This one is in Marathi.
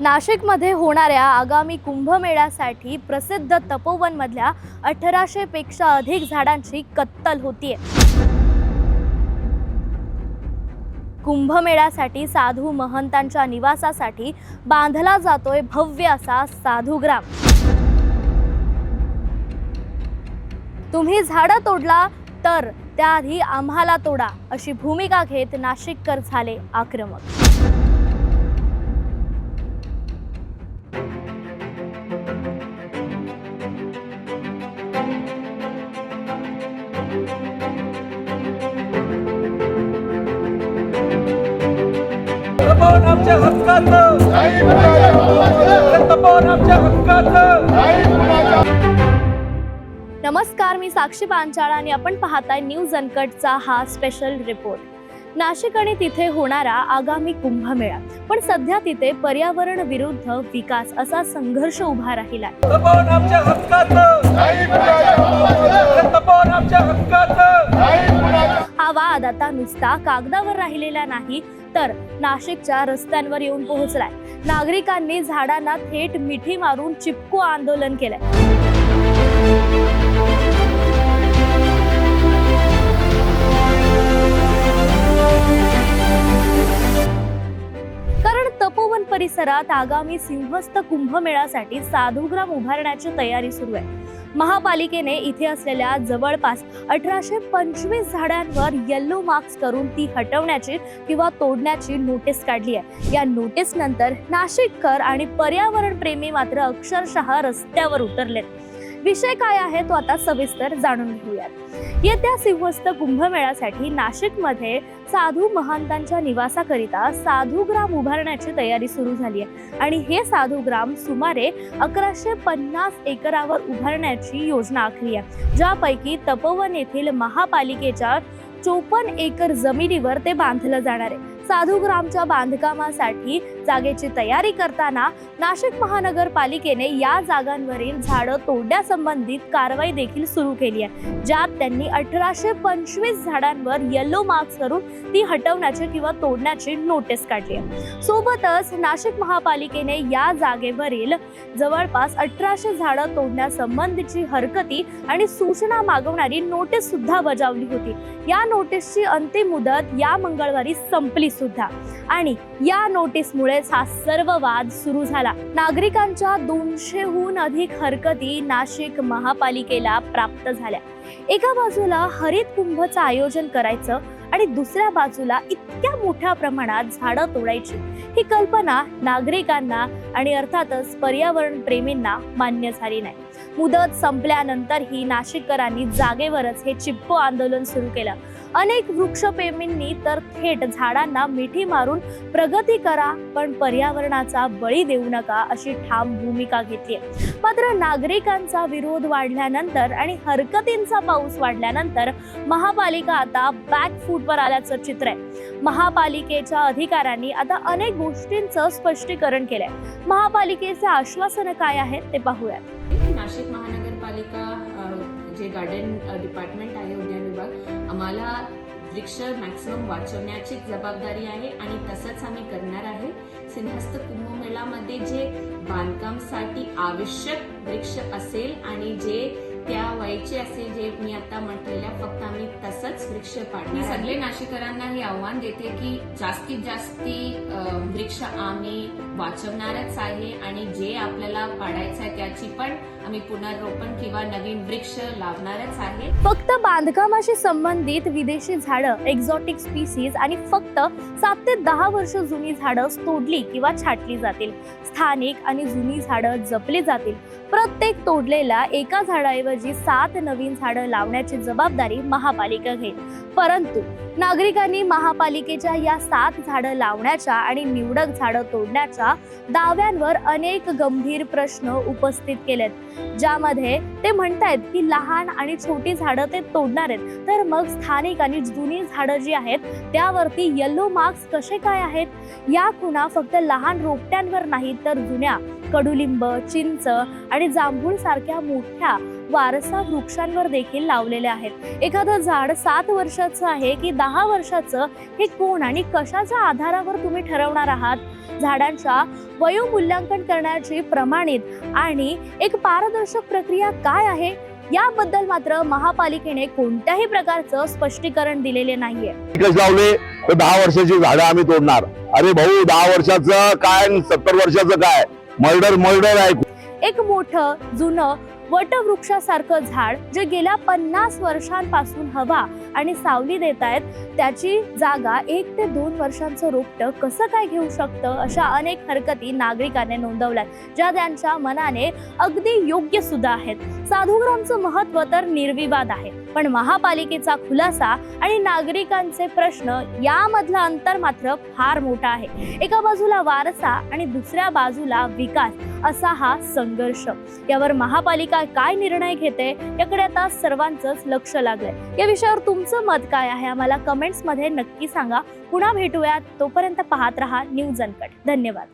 नाशिकमध्ये होणाऱ्या आगामी कुंभमेळ्यासाठी प्रसिद्ध तपोवनमधल्या अठराशेपेक्षा अधिक झाडांची कत्तल होतीये. कुंभमेळ्यासाठी साधू महंतांच्या निवासासाठी बांधला जातोय भव्य असा साधूग्राम. तुम्ही झाडं तोडला तर त्याआधी आम्हाला तोडा अशी भूमिका घेत नाशिककर झाले आक्रमक. हक्काचं. आमच्या हक्काचं नमस्कार मी साक्षी पांचाळ आणि आपण पाहताय न्यूज अनकटचा हा स्पेशल रिपोर्ट नाशिक आणि तिथे होणारा आगामी कुंभमेळा. पण सध्या तिथे पर्यावरण विरुद्ध विकास असा संघर्ष उभा राहिला हा वाद आता नुसता कागदावर राहिलेला नाही तर नाशिकच्या रस्त्यांवर येऊन पोहोचलाय. नागरिकांनी झाडांना थेट मिठी मारून चिपको आंदोलन केलंय. कारण तपोवन परिसरात आगामी सिंहस्थ कुंभमेळ्यासाठी साधुग्राम उभारण्याची तयारी सुरू आहे. महापालिकेने इथे असलेल्या जवळपास अठराशे पंचवीस झाडांवर येल्लो मार्क्स करून ती हटवण्याची किंवा तोडण्याची नोटीस काढली आहे. या नोटीस नंतर नाशिककर आणि पर्यावरण प्रेमी मात्र अक्षरशः रस्त्यावर उतरलेत. विषय काय आहे तो आता सविस्तर जाणून घेऊयात. येत्या सिंहस्थ कुंभमेळ्यासाठी नाशिकमध्ये साधू महंतांच्या निवासाकरिता साधूग्राम उभारण्याची तयारी सुरू झाली आहे. आणि हे साधूग्राम सुमारे अकराशे पन्नास एकरावर उभारण्याची योजना आखली आहे. ज्यापैकी तपोवन येथील महापालिकेच्या चोपन्न एकर जमिनीवर ते बांधलं जाणार आहे. साधूग्रामच्या बांधकामासाठी जागेची तयारी करताना नाशिक महानगरपालिकेने या जागांवरील झाडं तोडण्यासंबंधित कारवाई देखील सुरू केली आहे ज्यात त्यांनी अठराशे पंचवीस झाडांवर येलो मार्क्स करून ती हटवण्याची किंवा तोडण्याची नोटीस काढली आहे. सोबतच नाशिक महापालिकेने या जागेवरील जवळपास अठराशे झाडं तोडण्यासंबंधीची हरकती आणि सूचना मागवणारी नोटीस सुद्धा बजावली होती. या नोटीसची अंतिम मुदत या मंगळवारी संपली सुद्धा. आणि या नोटीसमुळेच हा सर्व वाद सुरू झाला. नागरिकांच्या दोनशेहून अधिक हरकती नाशिक महापालिकेला प्राप्त झाल्या. एका बाजूला हरित कुंभचं आयोजन करायचं आणि दुसऱ्या बाजूला इतक्या मोठ्या प्रमाणात झाडं तोडायची. ही कल्पना नागरिकांना आणि अर्थातच पर्यावरण प्रेमींना मान्य झाली नाही. मुदत संपल्यानंतरही नाशिककरांनी जागेवरच हे चिप्पो आंदोलन सुरू केलं. अनेक वृक्षप्रेमींनी तर थेट झाडांना मिठी मारून प्रगती करा पण पर्यावरणाचा बळी देऊ नका अशी ठाम भूमिका घेतली मात्र नागरिकांचा विरोध वाढल्यानंतर आणि हरकतींचा पाऊस वाढल्यानंतर महापालिका आता बॅकफूटवर आल्याचं चित्र आहे. महापालिकेच्या अधिकाऱ्यांनी आता अनेक गोष्टींचं स्पष्टीकरण केलंय. महापालिकेचे आश्वासन काय आहेत ते पाहूया. नाशिक महानगरपालिका जे गार्डन डिपार्टमेंट आहे उद्यान विभाग आम्हाला वृक्ष मॅक्सिमम वाचवण्याची जबाबदारी आहे आणि तसंच आम्ही करणार आहे. सिंहस्थ कुंभमेळामध्ये जे बांधकामसाठी आवश्यक वृक्ष असेल आणि जे त्या वयचे असेल मी आता म्हटलेल्या फक्त आम्ही तसंच वृक्ष मी पाडणार. सगळे नाशिकरांना हे आव्हान देते की जास्तीत जास्ती वृक्ष आम्ही वाचवणारच आहे आणि जे आपल्याला पाडायचं आहे त्याची पण आम्ही पुनर्रोपण किंवा नवीन वृक्ष लावणारच आहे. फक्त बांधकामाशी संबंधित विदेशी झाडं एक्झॉटिक स्पीसीज आणि फक्त सात ते दहा वर्ष जुनी झाडं तोडली किंवा छाटली जातील. स्थानिक आणि जुनी झाडं जपली जातील. प्रत्येक तोडलेल्या एका झाडाऐवजी सात नवीन झाडं लावण्याची जबाबदारी महापालिका घेईल. परंतु नागरिकांनी महापालिकेच्या या सात झाडं लावण्याच्या आणि निवडक झाडं तोडण्याच्या दाव्यांवर अनेक गंभीर प्रश्न उपस्थित केलेत. ज्यामध्ये ते म्हणतायत की लहान आणि छोटी झाडं ते तोडणार आहेत. तर मग स्थानिक आणि जुनी झाडं जी आहेत त्यावरती येल्लो मार्क्स कसे काय आहेत? या खुणा फक्त लहान रोपट्यांवर नाहीत तर जुन्या कडुलिंब चिंच आणि जांभूळ सारख्या मोठ्या वारसा वृक्षांवर देखील लावलेले आहेत. एखादं झाड सात वर्ष वर्षाचं आहे की दहा वर्षाचं हे कोण आणि कशाच्या आधारावर तुम्ही ठरवणार आहात? झाडांच्या वयोमूल्यांकन करण्याची प्रमाणित आणि एक पारदर्शक प्रक्रिया काय आहे? याबद्दल मात्र महापालिकेने कोणत्याही प्रकारचं स्पष्टीकरण दिलेले नाहीये. लावले तर दहा वर्षाची झाडं आम्ही तोडणार. अरे भाऊ दहा वर्षाचं काय सत्तर वर्षाचं काय? मर्डर मर्डर आहे एक मोठं जुनं वटवृक्षासारखं झाड जे गेल्या पन्नास वर्षांपासून हवा आणि सावली देत आहेत त्याची जागा एक ते दोन वर्षांचं रोपटं कसं काय घेऊ शकतं अशा अनेक हरकती नागरिकांनी नोंदवल्या ज्या त्यांच्या मनाने अगदी योग्य सुद्धा आहेत. साधुग्रामचं महत्त्व तर निर्विवाद आहे पण महापालिकेचा खुलासा आणि नागरिकांचे प्रश्न यामधलं अंतर मात्र फार मोठा आहे. एका बाजूला वारसा आणि दुसऱ्या बाजूला विकास असा हा संघर्ष. यावर महापालिका काय निर्णय घेते याकडे आता सर्वांचंच लक्ष लागलंय. या विषयावर तुमचं मत काय आहे? आम्हाला कमेंट्समध्ये नक्की सांगा. पुन्हा भेटूयात. तोपर्यंत पाहत रहा न्यूज अनकट. धन्यवाद.